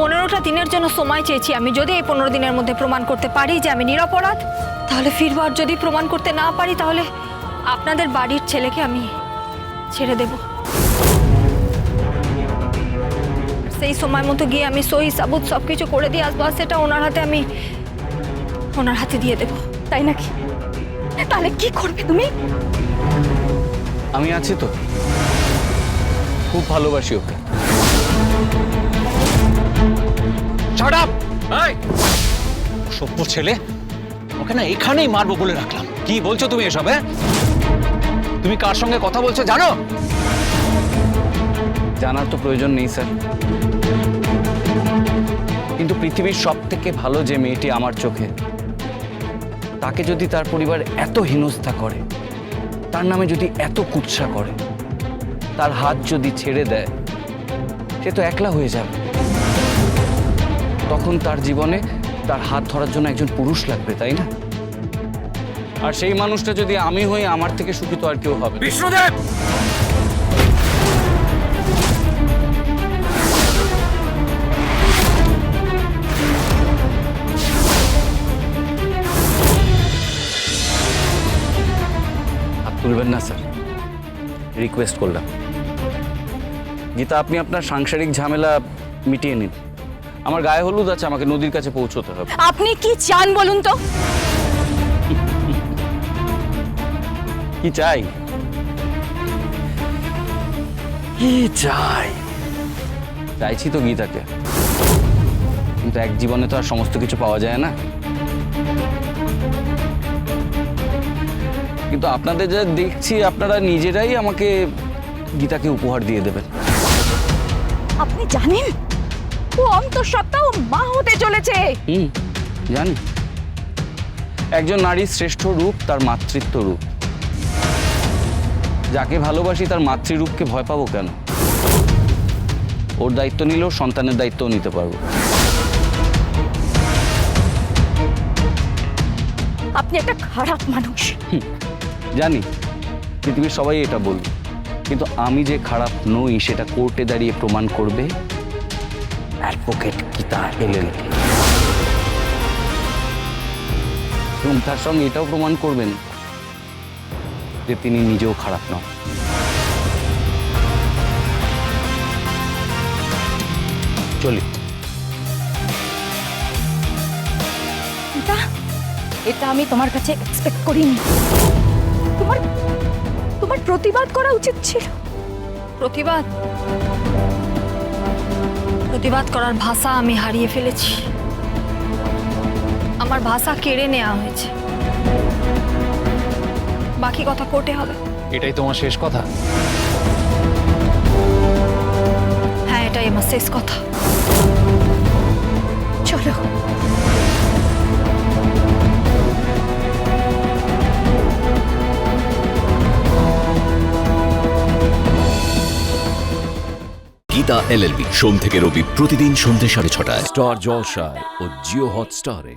পনেরোটা দিনের জন্য সময় চেয়েছি। আমি যদি এই পনেরো দিনের মধ্যে প্রমাণ করতে পারি যে আমি নিরপরাধ, তাহলে ফিরবো। আর যদি প্রমাণ করতে না পারি, তাহলে আপনাদের বাড়ির ছেলেকে আমি ছেড়ে দেব। সেই সময় মতো গিয়ে আমি সই সাবুত সব কিছু করে দিয়ে আসব, আর সেটা ওনার হাতে আমি ওনার হাতে দিয়ে দেবো। তাই নাকি? তাহলে কি করবে তুমি? আমি আছি তো। খুব ভালোবাসি ওকে। শাট আপ সভ্য ছেলে ওকে না এখানেই মারবো বলে রাখলাম। কি বলছো তুমি এসব হ্যাঁ? তুমি কার সঙ্গে কথা বলছো জানো? জানার তো প্রয়োজন নেই স্যার। কিন্তু পৃথিবীর সব থেকে ভালো যে মেয়েটি আমার চোখে তাকে যদি তার পরিবার এত হেনস্থা করে তার নামে যদি এত কুৎসা করে তার হাত যদি ছেড়ে দেয় সে তো একলা হয়ে যাবে। তখন তার জীবনে তার হাত ধরার জন্য একজন পুরুষ লাগবে তাই না? আর সেই মানুষটা যদি আমি হই আমার থেকে সুখী তো আর কেউ হবে। বিষ্ণুদেব! তুলবেন না স্যার। রিকোয়েস্ট করলাম। গীতা আপনি আপনার সাংসারিক ঝামেলা মিটিয়ে নিন। আমার গায়ে হলুদ আছে আমাকে নদীর কাছে পৌঁছতে হবে। আপনি কি চান বলুন তো? কি চাই? কি চাই? চাইছি তো গীতাকে। কিন্তু এক জীবনে তো আর সমস্ত কিছু পাওয়া যায় না। কিন্তু আপনাদের যা দেখছি আপনারা নিজেরাই আমাকে গীতাকে উপহার দিয়ে দেবেন। আপনি জানেন? ও অন্তঃসত্ত্বা মা হতে চলেছে। হুম জানি। একজন নারীর শ্রেষ্ঠ রূপ তার মাতৃত্ব রূপ। যাকে ভালোবাসি তার মাতৃরূপকে ভয় পাবো কেন? ওর দায়িত্ব নিলেও সন্তানের দায়িত্বও নিতে পারব। আপনি একটা খারাপ মানুষ। জানি। পৃথিবীর সবাই এটা বলবে। কিন্তু আমি যে খারাপ নই সেটা কোর্টে দাঁড়িয়ে প্রমাণ করবে অ্যাডভোকেট গীতা এলেন। এবং তার সঙ্গে এটাও প্রমাণ করবেন যে তিনি নিজেও খারাপ নন। চলি। এটা এটা আমি তোমার কাছে এক্সপেক্ট করিনি। তোমার তোমার প্রতিবাদ করা উচিত ছিল। প্রতিবাদ? প্রতিবাদ করার ভাষা আমি হারিয়ে ফেলেছি। আমার ভাষা কেড়ে নেওয়া হয়েছে। বাকি কথা কোর্টে হবে। এটাই তোমার শেষ কথা? হ্যাঁ এটাই আমার শেষ কথা। চলো। গীতা এলএলবি সোম থেকে রবি প্রতিদিন সন্ধ্যে সাড়ে ছটায়। স্টার জলসায় ও জিও হটস্টারে।